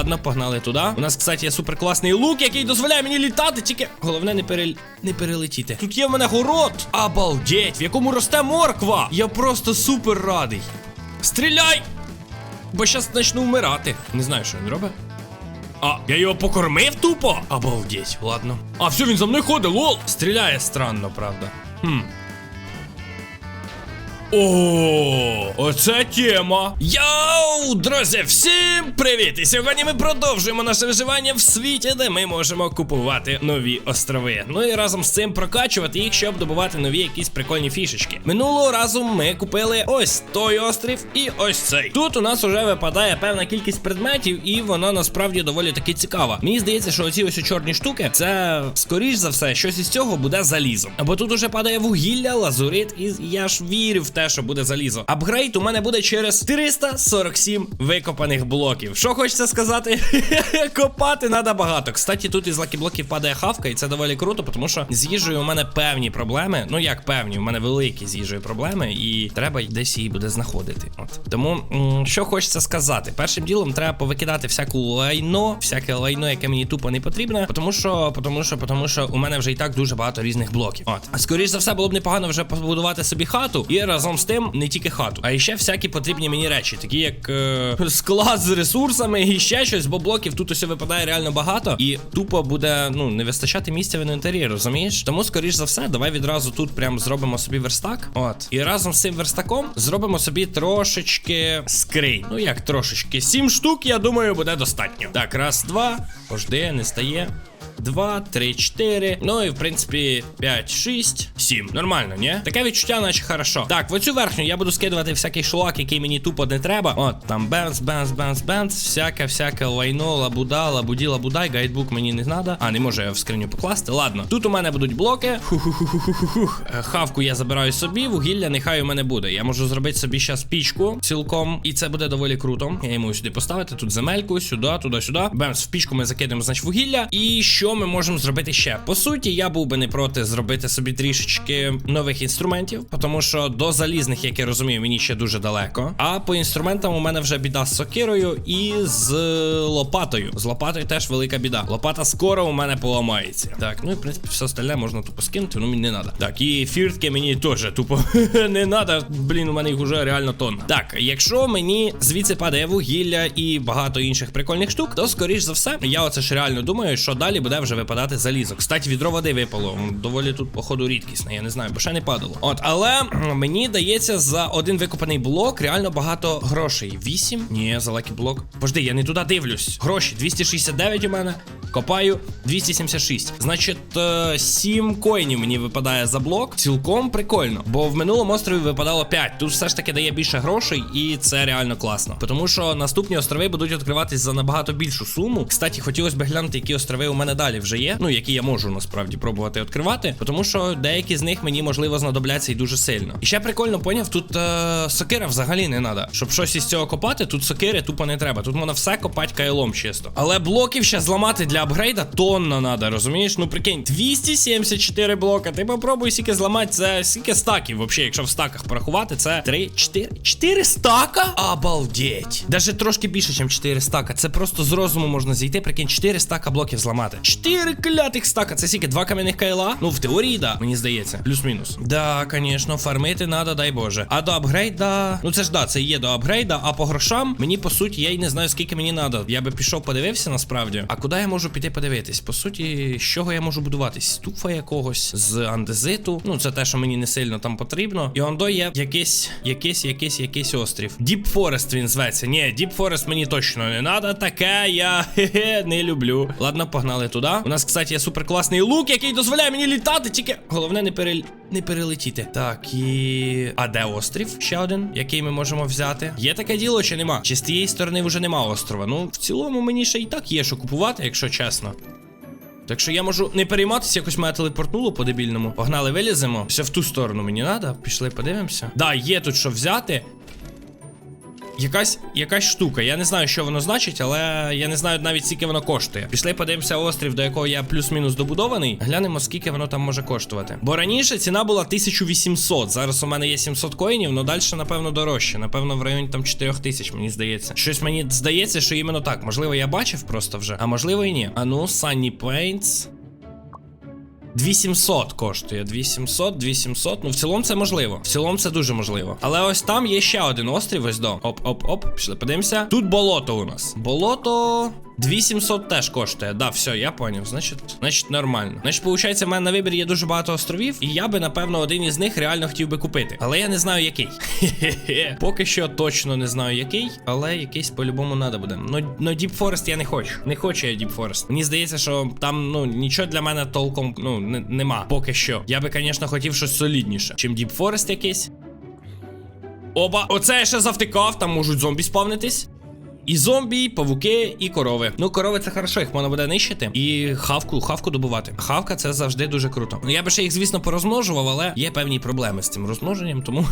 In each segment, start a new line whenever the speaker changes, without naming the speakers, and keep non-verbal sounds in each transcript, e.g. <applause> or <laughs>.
Ладно, погнали туди. У нас, кстати, є суперкласний лук, який дозволяє мені літати. Тільки головне не перел... не перелетіти. Тут є в мене город. Обалдеть, в якому росте морква. Я просто супер радий. Стріляй! Бо щас почну вмирати. Не знаю, що він робить. А, я його покормив тупо? Обалдеть, ладно. А, все, він за мною ходить, лол. Стріляє странно, правда. Хм. О, оце тема. Йоу, друзі, всім привіт! І сьогодні ми продовжуємо наше виживання в світі, де ми можемо купувати нові острови. Ну і разом з цим прокачувати їх, щоб добувати нові якісь прикольні фішечки. Минулого разу ми купили ось той острів і ось цей. Тут у нас уже випадає певна кількість предметів, і вона насправді доволі таки цікава. Мені здається, що оці ось чорні штуки, це скоріш за все, щось із цього буде залізом. Або тут уже падає вугілля, лазурит, і я ж вірю в те, що буде залізо. Апгрейд у мене буде через 347 викопаних блоків. Що хочеться сказати? <laughs> Копати треба багато. Кстати, тут із лакіблоків падає хавка, і це доволі круто, тому що з їжею у мене певні проблеми. Ну як певні, у мене великі з їжею проблеми, і треба десь її буде знаходити. От тому, що хочеться сказати, першим ділом треба повикидати всяку лайно, всяке лайно, яке мені тупо не потрібне, тому що, тому що, тому що у мене вже і так дуже багато різних блоків. От, скоріш за все, було б непогано вже побудувати собі хату, і разом з тим не тільки хату, а ще всякі потрібні мені речі, такі як е, склад з ресурсами і ще щось, бо блоків тут усе випадає реально багато, і тупо буде ну не вистачати місця в інвентарі, розумієш? Тому, скоріш за все, давай відразу тут прям зробимо собі верстак. От. І разом з цим верстаком зробимо собі трошечки скринь. Ну як трошечки? Сім штук, я думаю, буде достатньо. Так, раз, два. Пожди, не стає. Два, три, чотири. Ну і в принципі 5, 6, 7. Нормально, ні? Таке відчуття, наче хорошо. Так, в оцю верхню я буду скидувати всякий шлак, який мені тупо не треба. От, там бенз, бенз, бенз, бенз, всяке, всяке лайно, лабуда, лабуді, лабудай, гайдбук мені не треба. А, не можу я в скриню покласти. Ладно. Тут у мене будуть блоки. Ху-ху-ху-ху-ху-хух. Е, Хавку я забираю собі, вугілля нехай у мене буде. Я можу зробити собі зараз пічку цілком, і це буде доволі круто. Я йому сюди поставити. Тут земельку, сюди, туди, сюди. Бемс, в пічку ми закидаємо, значить, вугілля. І що ми можемо зробити ще? По суті, я був би не проти зробити собі трішечки нових інструментів, тому що до залізних, як я розумію, мені ще дуже далеко. А по інструментам у мене вже біда з сокирою і з лопатою. З лопатою теж велика біда. Лопата скоро у мене поламається. Так, ну і в принципі все остальне можна тупо скинути, ну мені не треба. Так, і фіртки мені теж тупо <laughs> не треба. Блін, у мене їх уже реально тонна. Так, якщо мені звідси падає вугілля і багато інших прикольних штук, то скоріш за все, я оце ж реально думаю, що далі буде вже випадати залізо. Кстати, відро води випало. Доволі тут, походу, рідкісне, я не знаю, бо ще не падало. От, але мені дається за один викопаний блок реально багато грошей. Вісім? Ні, за лакі блок. Пожди, я не туди дивлюсь. Гроші 269 у мене. Копаю 276. Значить, 7 коїнів мені випадає за блок. Цілком прикольно. Бо в минулому острові випадало 5. Тут все ж таки дає більше грошей, і це реально класно. Тому що наступні острови будуть відкриватись за набагато більшу суму. Кстати, хотілося б глянути, які острови у мене далі вже є. Ну, які я можу насправді пробувати відкривати. Тому що деякі з них мені можливо знадобляться і дуже сильно. І ще прикольно поняв, тут е, сокира взагалі не треба. Щоб щось із цього копати, тут сокири тупо не треба. Тут можна все копати кайлом чисто. Але блоків ще зламати для апгрейда тонна треба, розумієш? Ну прикинь, 274 блока. Ти попробуй скільки зламати, це скільки стаків, взагалі, якщо в стаках порахувати, це 3, 4, 4 стака? Обалдеть. Даже трошки більше, ніж 4 стака. Це просто з розуму можна зійти, прикинь, 4 стака блоків зламати. 4 клятих стака. Це скільки? Два кам'яних кайла? Ну, в теорії, да, мені здається. Плюс-мінус. Да, звісно, фармити треба, дай Боже. А до апгрейда. Ну це ж да, це є до апгрейда, а по грошам мені по суті, я й не знаю, скільки мені треба. Я би пішов подивився насправді. А куди я можу піти подивитись? По суті, з чого я можу будуватись? З туфа якогось, з андезиту. Ну, це те, що мені не сильно там потрібно. І ондо є якийсь, якийсь, якийсь, якийсь острів. Deep Forest він зветься. Ні, Deep Forest мені точно не треба. Таке я <laughs> хе-хе, не люблю. Ладно, погнали туди. У нас, кстати, є суперкласний лук, який дозволяє мені літати, тільки головне не перел... не перелетіти. Так, і. А де острів? Ще один, який ми можемо взяти. Є таке діло чи нема? Чи з тієї сторони вже нема острова? Ну, в цілому мені ще і так є, що купувати, якщо чесно. Так що я можу не перейматися, якось мене телепортнуло по дебільному. Погнали, виліземо. Все в ту сторону мені треба. Пішли, подивимося. Да, є тут що взяти. Якась, якась штука. Я не знаю, що воно значить, але я не знаю навіть скільки воно коштує. Пішли подивимося острів, до якого я плюс-мінус добудований. Глянемо, скільки воно там може коштувати. Бо раніше ціна була 1800. Зараз у мене є 700 коїнів, але далі, напевно, дорожче. Напевно, в районі там 4000, мені здається. Щось мені здається, що іменно так. Можливо, я бачив просто вже, а можливо і ні. А ну, Sunny Paints. 2700 коштує. 2700, 2700. Ну, в цілому це можливо. В цілому це дуже можливо. Але ось там є ще один острів. Ось до. Оп-оп-оп. Пішли, подивимося. Тут болото у нас. Болото. 2700 теж коштує. Да, все, я поняв. Значить, значить, нормально. Значить, виходить, в мене на вибір є дуже багато островів, і я би, напевно, один із них реально хотів би купити. Але я не знаю, який. <laughs> Поки що точно не знаю, який, але якийсь по-любому треба буде. Ну Deep Forest я не хочу. Не хочу я Deep Forest. Мені здається, що там, ну, нічого для мене толком, ну, не- нема. Поки що. Я би, звісно, хотів щось солідніше, чим Deep Forest якийсь. Оба, оце я ще завтикав, там можуть зомбі спавнитись. І зомбі, і павуки, і корови. Ну, корови це хорошо, їх можна буде нищити. І хавку, хавку добувати. Хавка це завжди дуже круто. Я би ще їх, звісно, порозмножував, але є певні проблеми з цим розмноженням, тому.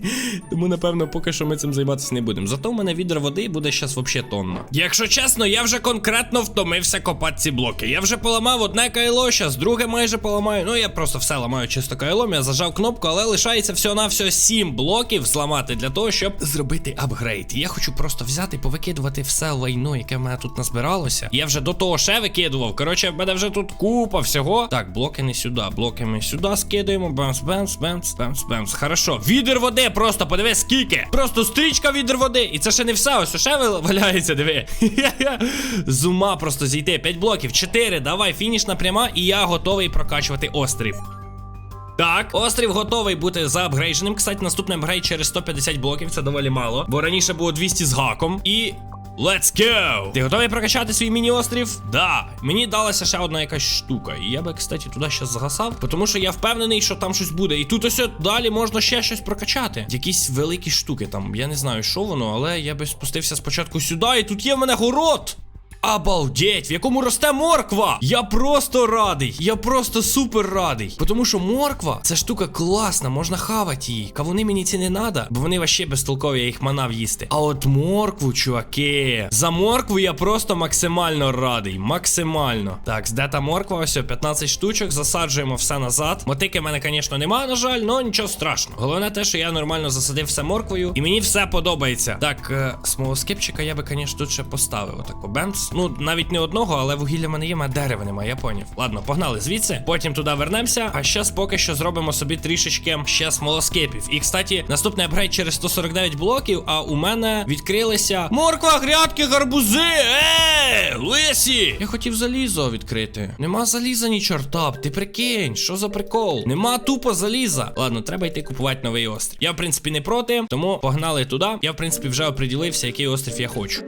<laughs> тому, напевно, поки що ми цим займатися не будемо. Зато в мене відер води буде зараз взагалі тонна. Якщо чесно, я вже конкретно втомився копати ці блоки. Я вже поламав одне кайло, щас друге майже поламаю. Ну я просто все ламаю чисто кайлом. Я зажав кнопку, але лишається всього на всього 7 блоків зламати для того, щоб зробити апгрейд. І я хочу просто взяти, повикидувати все лайно, яке в мене тут назбиралося. Я вже до того ще викидував. Коротше, в мене вже тут купа всього. Так, блоки не сюди, блоки ми сюди скидуємо. Бемс, бемс, бемс, бемс, бемс. Хорошо. Відер води, просто подиви, скільки. Просто стрічка відер води. І це ще не все. Ось ще валяється, диви. <laughs> З ума просто зійти. 5 блоків, 4. Давай, фінішна пряма, і я готовий прокачувати острів. Так, острів готовий бути заапгрейдженим. Кстати, наступний апгрейд через 150 блоків, це доволі мало. Бо раніше було 200 з гаком. І. Let's go! Ти готовий прокачати свій міні-острів? Да. Мені далася ще одна якась штука. І я би, кстати, туди ще загасав, тому що я впевнений, що там щось буде. І тут ось далі можна ще щось прокачати. Якісь великі штуки там. Я не знаю, що воно, але я би спустився спочатку сюди, і тут є в мене город. Обалдеть, в якому росте морква! Я просто радий. Я просто супер радий. Тому що морква це штука класна, можна хавати її. Кавуни мені ці не надо, бо вони вообще безтолкові, я їх манав їсти. А от моркву, чуваки. За моркву я просто максимально радий. Максимально. Так, де та морква? Ось 15 штучок, засаджуємо все назад. Мотики в мене, звісно, немає, на жаль, але нічого страшного. Головне те, що я нормально засадив все морквою, і мені все подобається. Так, е, смолоскипчика я би, звісно, тут ще поставив. Отако бемц. Ну, навіть не одного, але вугілля в мене є, а дерева немає, я поняв. Ладно, погнали звідси. Потім туди вернемося. А зараз поки що зробимо собі трішечки ще смолоскипів. І, кстати, наступний апгрейд через 149 блоків, а у мене відкрилися морква, грядки, гарбузи. Е, лисі! Я хотів залізо відкрити. Нема заліза ні чорта. Ти прикинь, що за прикол? Нема тупо заліза. Ладно, треба йти купувати новий острів. Я, в принципі, не проти, тому погнали туди. Я, в принципі, вже оприділився, який острів я хочу.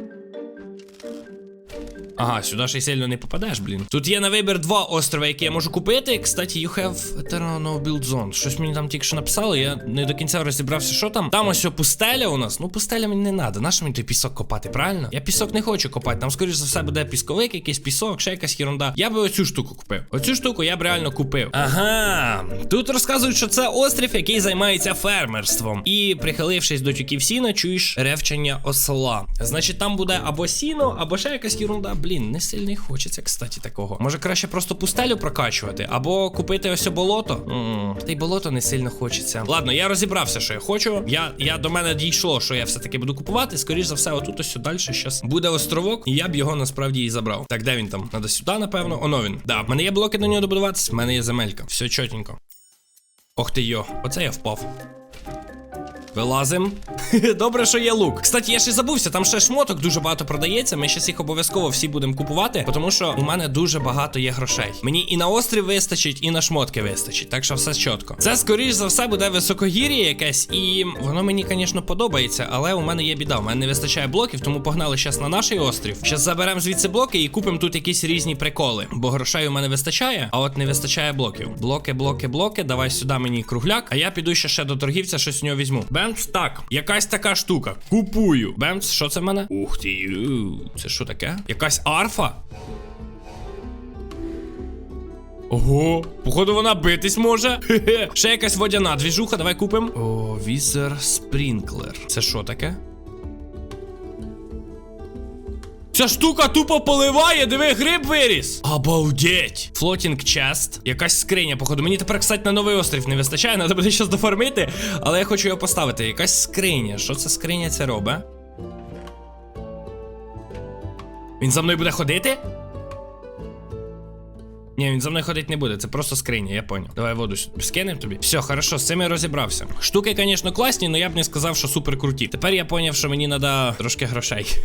Ага, сюди ще й сильно не попадеш, блін. Тут є на вибір два острова, які я можу купити. Кстати, you have Eternal No Build Zone. Щось мені там тільки що написали, я не до кінця розібрався, що там. Там ось пустеля у нас. Ну, пустеля мені не треба. Нащо мені той пісок копати, правильно? Я пісок не хочу копати. Там, скоріш за все, буде пісковик, якийсь пісок, ще якась ерунда. Я би оцю штуку купив. Оцю штуку я б реально купив. Ага. Тут розказують, що це острів, який займається фермерством. І прихилившись до тюків сіна, чуєш ревчання осла. Значить, там буде або сіно, або ще якась ерунда. Блін, не сильно й хочеться, кстати, такого. Може краще просто пустелю прокачувати, або купити ось болото. Та й болото не сильно хочеться. Ладно, я розібрався, що я хочу. Я, я до мене дійшло, що я все-таки буду купувати. Скоріш за все, отут ось далі щас буде островок, і я б його насправді і забрав. Так, де він там? Надо сюди, напевно. Оно він. Да, в мене є блоки до нього добудуватись, в мене є земелька. Все чотенько. Ох ти йо, оце я впав. Вилазим. <laughs> Добре, що є лук. Кстати, я ще забувся, там ще шмоток дуже багато продається. Ми щас їх обов'язково всі будемо купувати, тому що у мене дуже багато є грошей. Мені і на острів вистачить, і на шмотки вистачить. Так що все чітко. Це скоріш за все буде високогір'я якесь, і воно мені, звісно, подобається, але у мене є біда. У мене не вистачає блоків, тому погнали зараз на наш острів. Зараз заберемо звідси блоки і купимо тут якісь різні приколи. Бо грошей у мене вистачає, а от не вистачає блоків. Блоки, блоки, блоки. Давай сюди мені кругляк. А я піду ще ще до торгівця, щось у нього візьму. Бемц, так, якась така штука. Купую. Бемц, що це в мене? Ух ти, це що таке? Якась арфа? Ого, походу вона битись може. Хе-хе. Ще якась водяна двіжуха, давай купимо. О, візер спрінклер. Це що таке? Ця штука тупо поливає, диви, гриб виріс. Обалдеть. Флотінг чест. Якась скриня, походу. Мені тепер, кстати, на новий острів не вистачає, треба буде щось дофармити, але я хочу його поставити. Якась скриня. Що це скриня це робить? Він за мною буде ходити? Ні, він за мною ходити не буде, це просто скриня, я понял. Давай воду скинем тобі. Все, хорошо, з цим я розібрався. Штуки, звісно, класні, але я б не сказав, що супер круті. Тепер я поняв, що мені треба трошки грошей.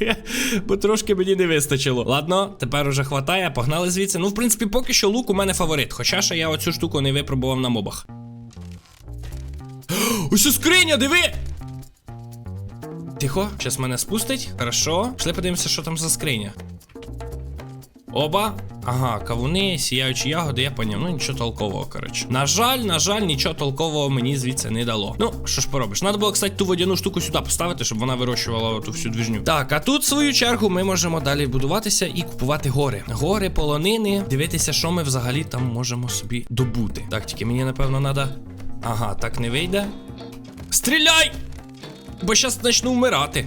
<laughs> Бо трошки мені не вистачило. Ладно, тепер уже хватає, погнали звідси. Ну, в принципі, поки що лук у мене фаворит. Хоча ще я оцю штуку не випробував на мобах. <gasps> Ось скриня, диви! Тихо, зараз мене спустить. Хорошо. Пішли подивимося, що там за скриня. Оба. Ага, кавуни, сіяючі ягоди, я поняв. Ну нічого толкового, коротше. На жаль, на жаль, нічого толкового мені звідси не дало. Ну, що ж поробиш? Надо було, кстати, ту водяну штуку сюди поставити, щоб вона вирощувала ту всю двіжню. Так, а тут, в свою чергу, ми можемо далі будуватися і купувати гори. Гори, полонини, дивитися, що ми взагалі там можемо собі добути. Так, тільки мені, напевно, треба. Ага, так не вийде. Стріляй! Бо щас почну вмирати.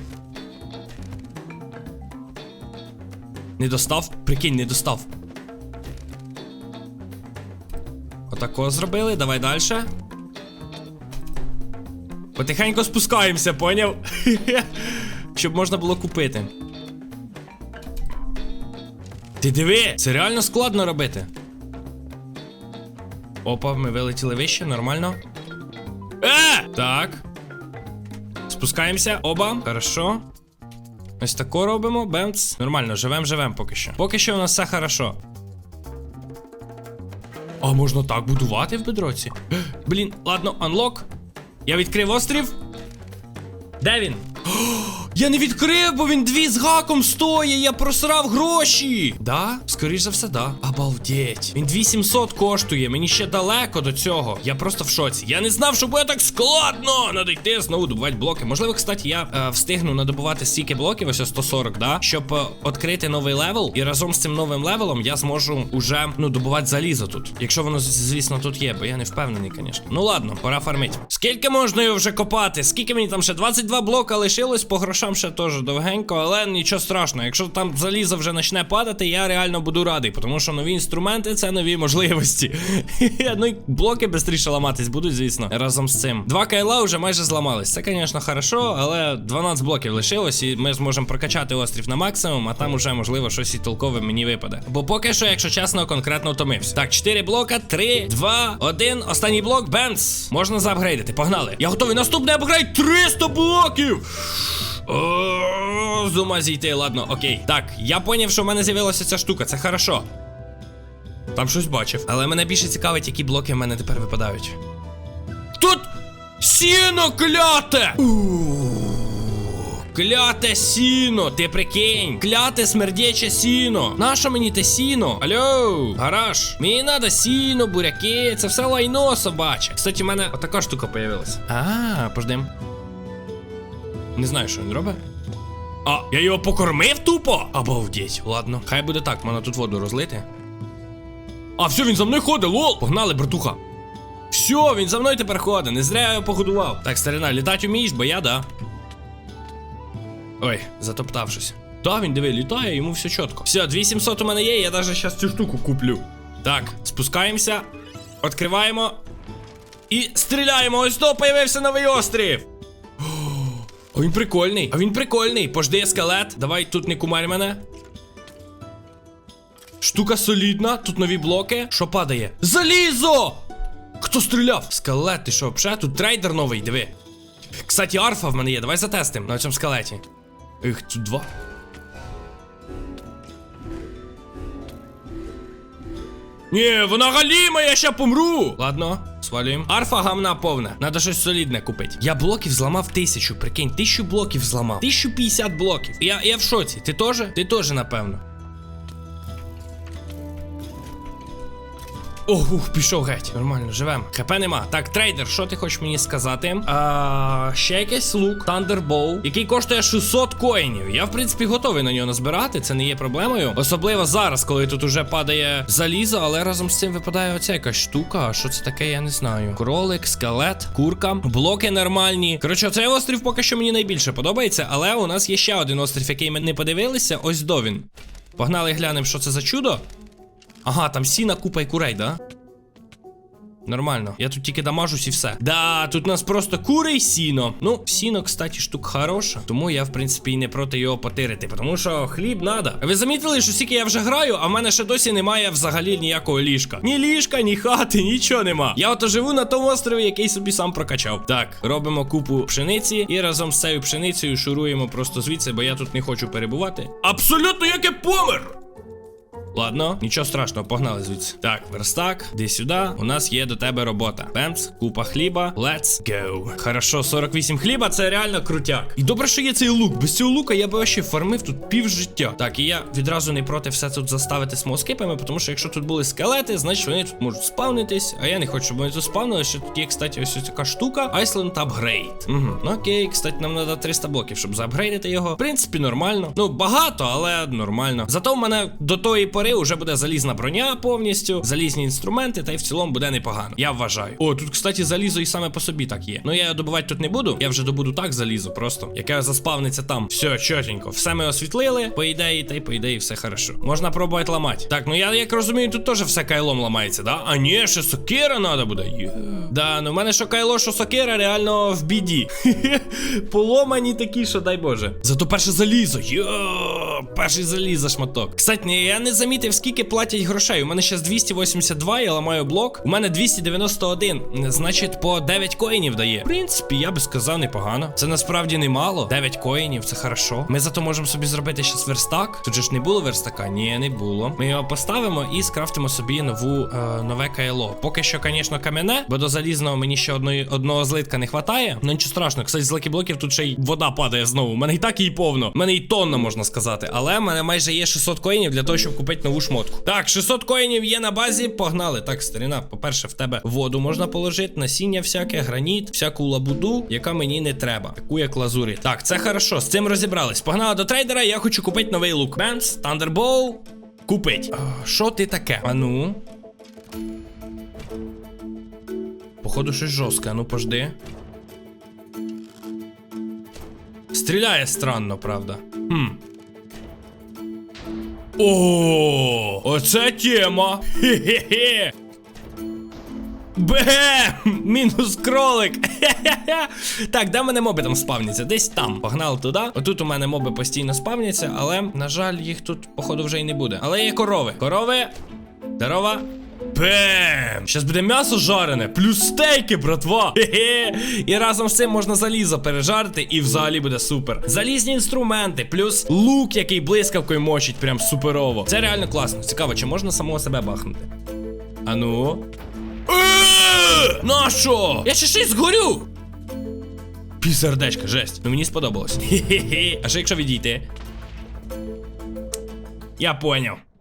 Не достав? Прикинь, не достав. Отако зробили, давай далі. Потихеньку спускаємося, поняв? <laughs> Щоб можна було купити. Ти диви, це реально складно робити. Опа, ми вилетіли вище, нормально. Е! Так. Спускаємося, оба. Хорошо. Ось тако робимо, бемц. Нормально, живем, живем поки що. Поки що у нас все хорошо. А можна так будувати в бедроці? Блін, ладно, анлок. Я відкрив острів. Де він? <gasps> Я не відкрив, бо він дві з гаком стоїть, я просрав гроші. Да? Скоріш за все, да. Обалдеть. Він 2700 коштує, мені ще далеко до цього. Я просто в шоці. Я не знав, що буде так складно. Надо йти знову добувати блоки. Можливо, кстати, я е, встигну надобувати стільки блоків, ось 140, да? Щоб е, відкрити новий левел. І разом з цим новим левелом я зможу уже ну, добувати залізо тут. Якщо воно, звісно, тут є, бо я не впевнений, звісно. Ну ладно, пора фармити. Скільки можна його вже копати? Скільки мені там ще 22 блока лишилось, по грошам ще теж довгенько, але нічого страшного. Якщо там залізо вже почне падати, я реально буду радий, тому що нові інструменти це нові можливості. <laughs> ну і блоки швидше ламатись будуть, звісно, разом з цим. Два кайла вже майже зламались. Це, звісно, хорошо, але 12 блоків лишилось, і ми зможемо прокачати острів на максимум, а там уже, можливо, щось і толкове мені випаде. Бо поки що, якщо чесно, конкретно втомився. Так, 4 блока, 3, 2, 1. Останній блок, бенц. Можна заапгрейдити. Погнали. Я готовий. Наступний апгрейд 300 блоків. О, З ума зійти, ладно, окей. Так, я поняв, що в мене з'явилася ця штука, це хорошо. Там щось бачив. Але мене більше цікавить, які блоки в мене тепер випадають. Тут сіно кляте! Кляте сіно, ти прикинь, кляте смердяче сіно. Нащо мені те сіно? Алло, гараж. Мені надо сіно, буряки, це все лайно собаче. Кстати, в мене отака штука появилась. А, пождем. Не знаю, що він робить. А, я його покормив тупо? Обалдеть. Ладно, хай буде так, можна тут воду розлити. А, все, він за мною ходить, лол. Погнали, братуха. Все, він за мною тепер ходить, не зря я його погодував. Так, старина, літати вмієш, бо я да. Ой, затоптав щось. Та, він диви, літає, йому все чітко. Все, 2700 у мене є, я навіть зараз цю штуку куплю. Так, спускаємося, відкриваємо і стріляємо. Ось то появився новий острів. А він прикольний. А він прикольний. Пожди, скелет. Давай тут не кумарь мене. Штука солідна, тут нові блоки. Що падає? Залізо! Хто стріляв? Скелет, ти що, вже? Тут трейдер новий, диви. Кстати, арфа в мене є, давай затестим на цьому скелеті. Їх тут два. Ні, вона галіма, я ща помру. Ладно, свалюємо. Арфа гамна повна. Надо щось солідне купити. Я блоків зламав тисячу, прикинь, тисячу блоків зламав. 1050 блоків. Я, я в шоці. Ти теж? Ти теж, напевно. Ох, пішов геть. Нормально, живем. ХП нема. Так, трейдер, що ти хочеш мені сказати? А, ще якийсь лук, Thunderbow, який коштує 600 коїнів. Я, в принципі, готовий на нього назбирати, це не є проблемою. Особливо зараз, коли тут уже падає залізо, але разом з цим випадає оця якась штука. А що це таке, я не знаю. Кролик, скелет, курка, блоки нормальні. Коротше, цей острів поки що мені найбільше подобається, але у нас є ще один острів, який ми не подивилися. Ось до він. Погнали глянемо, що це за чудо. Ага, там сіна, купа і курей, да? Нормально. Я тут тільки дамажусь і все. Да, тут у нас просто кури і сіно. Ну, сіно, кстати, штука хороша. Тому я, в принципі, і не проти його потирити. Тому що хліб надо. Ви замітили, що скільки я вже граю, а в мене ще досі немає взагалі ніякого ліжка. Ні ліжка, ні хати, нічого нема. Я ото живу на тому острові, який собі сам прокачав. Так, робимо купу пшениці і разом з цією пшеницею шуруємо просто звідси, бо я тут не хочу перебувати. Абсолютно як я помер! Ладно, нічого страшного, погнали звідси. Так, верстак, де сюди. У нас є до тебе робота. Пемс, купа хліба. Let's go. Хорошо, 48 хліба, це реально крутяк. І добре, що є цей лук. Без цього лука я би ще фармив тут пів життя. Так, і я відразу не проти все тут заставити смоскипами, тому що якщо тут були скелети, значить вони тут можуть спавнитись. А я не хочу, щоб вони тут спавнили. Ще тут є, кстати, ось така штука. Iceland Upgrade. Угу. Ну окей, кстати, нам треба 300 блоків, щоб заапгрейдити його. В принципі, нормально. Ну, багато, але нормально. Зато в мене до тої пори вже буде залізна броня повністю, залізні інструменти, та й в цілому буде непогано. Я вважаю. О, тут, кстати, залізо і саме по собі так є. Ну я добувати тут не буду. Я вже добуду так залізо, просто яке заспавниться там. Все, чотенько. Все ми освітлили. По ідеї, та й по ідеї, все хорошо. Можна пробувати ламати. Так, ну я як розумію, тут теж все кайлом ламається, да? А ні, ще сокира треба буде. Є. Да, ну в мене що кайло, що сокира реально в біді. <laughs> Поломані такі, що дай Боже. Зато перше залізо. Йо, перший залізо шматок. Кстати, я не замітив, скільки платять грошей. У мене зараз 282, я ламаю блок. У мене 291. Значить, по 9 коїнів дає. В принципі, я би сказав, непогано. Це насправді немало. 9 коїнів, це хорошо. Ми зато можемо собі зробити ще верстак. Тут же ж не було верстака? Ні, не було. Ми його поставимо і скрафтимо собі нову е, нове кайло. Поки що, звісно, кам'яне, бо до залізного мені ще одної, одного злитка не вистачає. Ну нічого страшного. Кстати, з блоків тут ще й вода падає знову. У мене і так її повно. У мене і тонна, можна сказати. Але в мене майже є 600 коїнів для того, щоб купити нову шмотку. Так, 600 коїнів є на базі. Погнали. Так, старина, по-перше, в тебе воду можна положити, насіння всяке, граніт, всяку лабуду, яка мені не треба. Таку як лазурі. Так, це хорошо. З цим розібрались. Погнали до трейдера. Я хочу купити новий лук. Бенс, Thunderbow. Купить. Що ти таке? А ну. Походу, щось жорстке, ну пожди. Стріляє странно, правда. Хм. О, оце тема. Хе-хе-хе. Бем! Мінус кролик. Так, де мене моби там спавняться? Десь там. Погнали туди. Отут у мене моби постійно спавняться, але, на жаль, їх тут, походу, вже й не буде. Але є корови. Корови. Здорова. Бем! Щас буде м'ясо жарене, плюс стейки, братва. Хе-хе. І разом з цим можна залізо пережарити, і взагалі буде супер. Залізні інструменти, плюс лук, який блискавкою мочить, прям суперово. Це реально класно. Цікаво, чи можна самого себе бахнути? Ану. Е! Нащо? Я ще щось згорю. Пів сердечка, жесть. Ну мені сподобалось. Хе-хе-хе. А що якщо відійти? Я поняв.